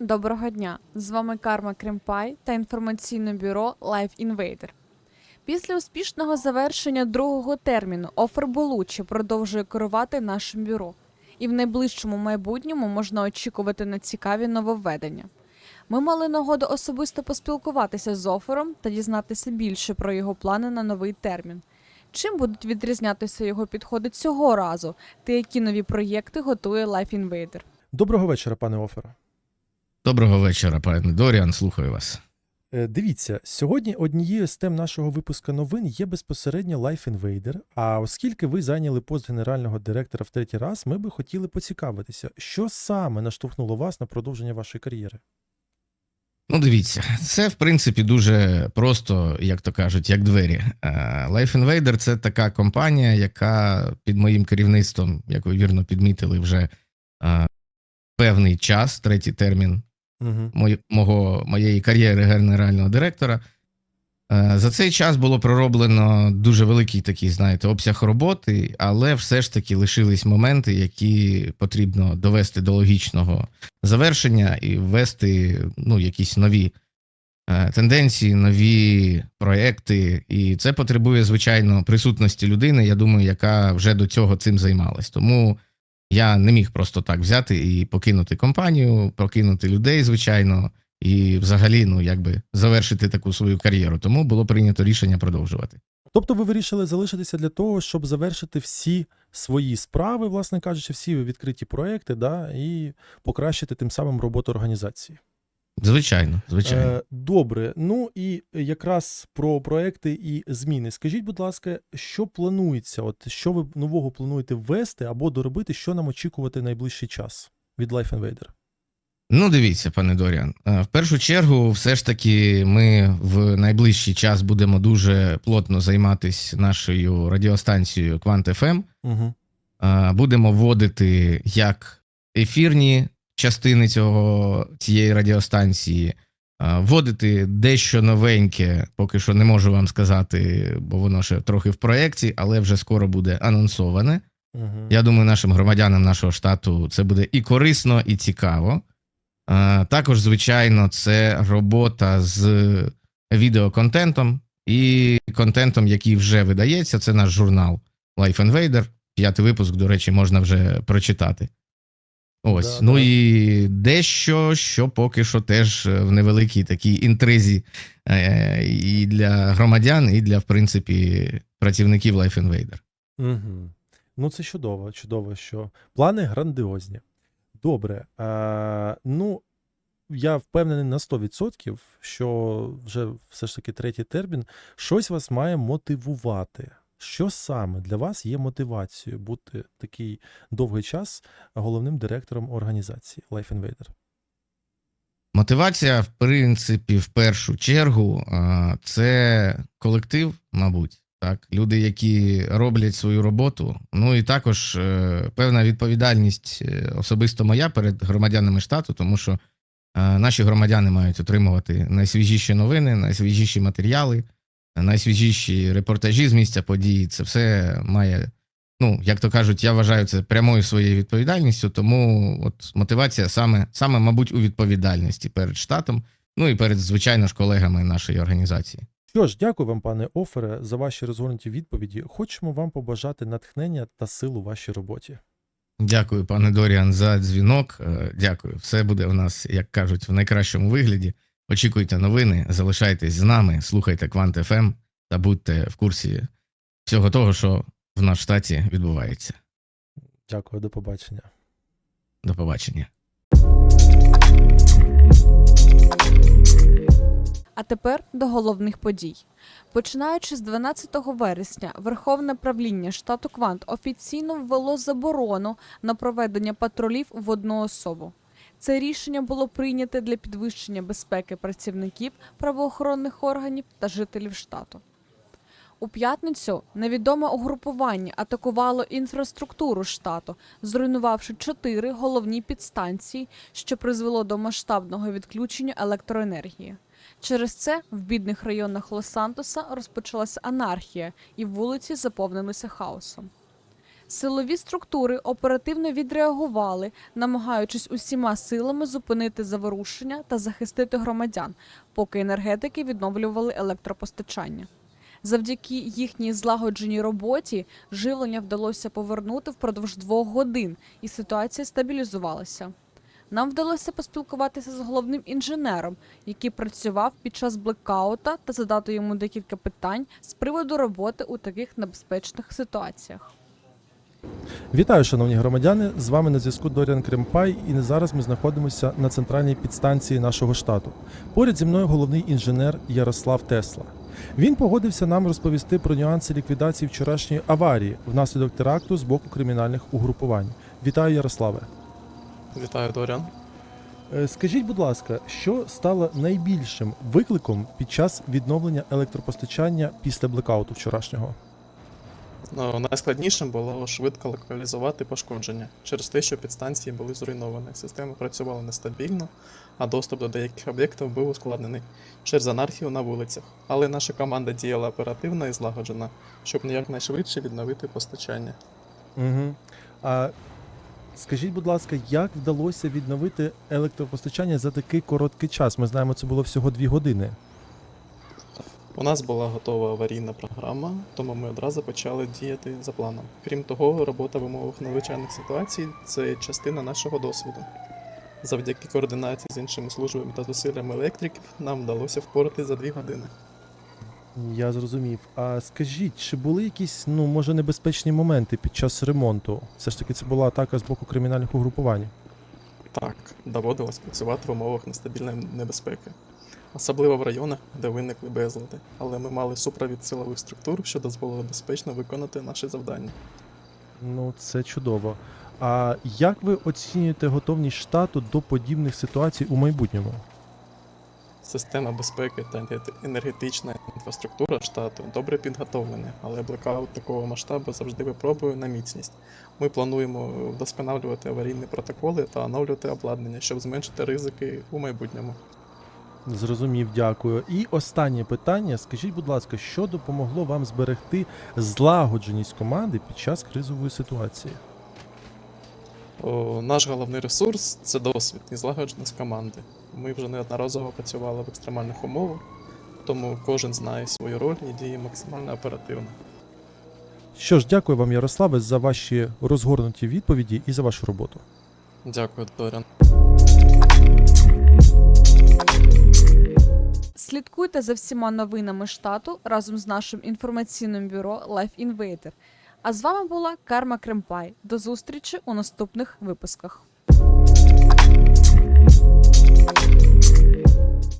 доброго дня! З вами Карма Кремпай та інформаційне бюро Life Invader. Після успішного завершення другого терміну Офер Болучі продовжує керувати нашим бюро, і в найближчому майбутньому можна очікувати на цікаві нововведення. Ми мали нагоду особисто поспілкуватися з Офером та дізнатися більше про його плани на новий термін. Чим будуть відрізнятися його підходи цього разу, та які нові проєкти готує Life Invader? Доброго вечора, пане Офере. Доброго вечора, пане Доріан. Слухаю вас. Е, Дивіться, сьогодні однією з тем нашого випуска новин є безпосередньо Life Invader. А оскільки ви зайняли пост генерального директора в третій раз, ми би хотіли поцікавитися, що саме наштовхнуло вас на продовження вашої кар'єри. Ну, дивіться, це в принципі дуже просто, як то кажуть, як двері. Е, Life Invader – це така компанія, яка під моїм керівництвом, як ви вірно підмітили, вже е, певний час, третій термін Угу. мого, моєї кар'єри генерального директора. Е, За цей час було пророблено дуже великий такий, знаєте, обсяг роботи, але все ж таки лишились моменти, які потрібно довести до логічного завершення і ввести ну, якісь нові е, тенденції, нові проекти. І це потребує, звичайно, присутності людини, я думаю, яка вже до цього цим займалась. Тому я не міг просто так взяти і покинути компанію, покинути людей, звичайно, і взагалі, ну якби завершити таку свою кар'єру. Тому було прийнято рішення продовжувати. Тобто ви вирішили залишитися для того, щоб завершити всі свої справи, власне кажучи, всі відкриті проекти, да, і покращити тим самим роботу організації. Звичайно, звичайно. Е, добре. Ну і якраз про проекти і зміни. Скажіть, будь ласка, що планується? От що ви нового плануєте ввести або доробити, що нам очікувати найближчий час від Life Invader? Ну, дивіться, пане Доріан. е, В першу чергу, все ж таки, ми в найближчий час будемо дуже плотно займатися нашою радіостанцією Квант ФМ. Угу. Е, Будемо вводити як ефірні частини цього цієї радіостанції, вводити дещо новеньке, поки що не можу вам сказати, бо воно ще трохи в проєкті, але вже скоро буде анонсоване. Угу. Я думаю, нашим громадянам нашого штату це буде і корисно, і цікаво. Також, звичайно, це робота з відеоконтентом і контентом, який вже видається. Це наш журнал Life Invader. П'ятий випуск, до речі, можна вже прочитати. Ось. Да, ну да. і дещо, що поки що теж в невеликій такій інтризі е, і для громадян, і для, в принципі, працівників Life Invader. Угу. Ну, це чудово, чудово, що плани грандіозні. Добре. А, ну, я впевнений на 100%, що вже все ж таки третій термін, щось вас має мотивувати. Що саме для вас є мотивацією бути такий довгий час головним директором організації Life Invader? Мотивація, в принципі, в першу чергу, це колектив, мабуть. Так, люди, які роблять свою роботу. Ну і також е, певна відповідальність е, особисто моя перед громадянами штату, тому що е, наші громадяни мають отримувати найсвіжіші новини, найсвіжіші матеріали, найсвіжіші репортажі з місця події. Це все має, ну як то кажуть, я вважаю це прямою своєю відповідальністю. Тому от мотивація саме, саме, мабуть, у відповідальності перед штатом, ну і перед звичайно ж колегами нашої організації. Що ж, дякую вам, пане Офере, за ваші розгорнуті відповіді. Хочемо вам побажати натхнення та сил у вашій роботі. Дякую, пане Доріан, за дзвінок. Е, Дякую. Все буде в нас, як кажуть, в найкращому вигляді. Очікуйте новини, залишайтесь з нами, слухайте Квант ФМ та будьте в курсі всього того, що в наш штаті відбувається. Дякую, до побачення. До побачення. А тепер до головних подій. Починаючи з 12 вересня, Верховне правління штату Квант офіційно ввело заборону на проведення патрулів в одну особу. Це рішення було прийнято для підвищення безпеки працівників правоохоронних органів та жителів штату. У п'ятницю невідоме угрупування атакувало інфраструктуру штату, зруйнувавши чотири головні підстанції, що призвело до масштабного відключення електроенергії. Через це в бідних районах Лос-Сантоса розпочалася анархія, і вулиці заповнилися хаосом. Силові структури оперативно відреагували, намагаючись усіма силами зупинити заворушення та захистити громадян, поки енергетики відновлювали електропостачання. Завдяки їхній злагодженій роботі живлення вдалося повернути впродовж двох годин, і ситуація стабілізувалася. Нам вдалося поспілкуватися з головним інженером, який працював під час блекаута, та задати йому декілька питань з приводу роботи у таких небезпечних ситуаціях. Вітаю, шановні громадяни! З вами на зв'язку Доріан Кремпай, і зараз ми знаходимося на центральній підстанції нашого штату. Поряд зі мною головний інженер Ярослав Тесла. Він погодився нам розповісти про нюанси ліквідації вчорашньої аварії внаслідок теракту з боку кримінальних угрупувань. Вітаю, Ярославе. Вітаю, Доріан. Е, Скажіть, будь ласка, що стало найбільшим викликом під час відновлення електропостачання після блекауту вчорашнього? Ну, найскладнішим було швидко локалізувати пошкодження через те, що підстанції були зруйновані. Система працювала нестабільно, а доступ до деяких об'єктів був ускладнений через анархію на вулицях. Але наша команда діяла оперативно і злагоджено, щоб якнайшвидше відновити постачання. Угу. А скажіть, будь ласка, як вдалося відновити електропостачання за такий короткий час? Ми знаємо, це було всього дві години. У нас була готова аварійна програма, тому ми одразу почали діяти за планом. Крім того, робота в умовах надзвичайних ситуацій це частина нашого досвіду. Завдяки координації з іншими службами та зусиллями електриків нам вдалося впорати за дві години. Я зрозумів. А скажіть, чи були якісь, ну може, небезпечні моменти під час ремонту? Все ж таки, це була атака з боку кримінальних угрупувань. Так, доводилось працювати в умовах нестабільної небезпеки, особливо в районах, де виникли безлади. Але ми мали супровід силових структур, що дозволило безпечно виконати наші завдання. Ну, це чудово. А як ви оцінюєте готовність штату до подібних ситуацій у майбутньому? Система безпеки та енергетична інфраструктура штату добре підготовлені, але блекаут такого масштабу завжди випробує на міцність. Ми плануємо вдосконалювати аварійні протоколи та оновлювати обладнання, щоб зменшити ризики у майбутньому. Зрозумів, дякую. І останнє питання. Скажіть, будь ласка, що допомогло вам зберегти злагодженість команди під час кризової ситуації? О, наш головний ресурс це досвід і злагодженість команди. Ми вже неодноразово працювали в екстремальних умовах, тому кожен знає свою роль і діє максимально оперативно. Що ж, дякую вам, Ярославе, за ваші розгорнуті відповіді і за вашу роботу. Дякую, Дорян. Слідкуйте за всіма новинами штату разом з нашим інформаційним бюро Life Invader. А з вами була Карма Кремпай. До зустрічі у наступних випусках.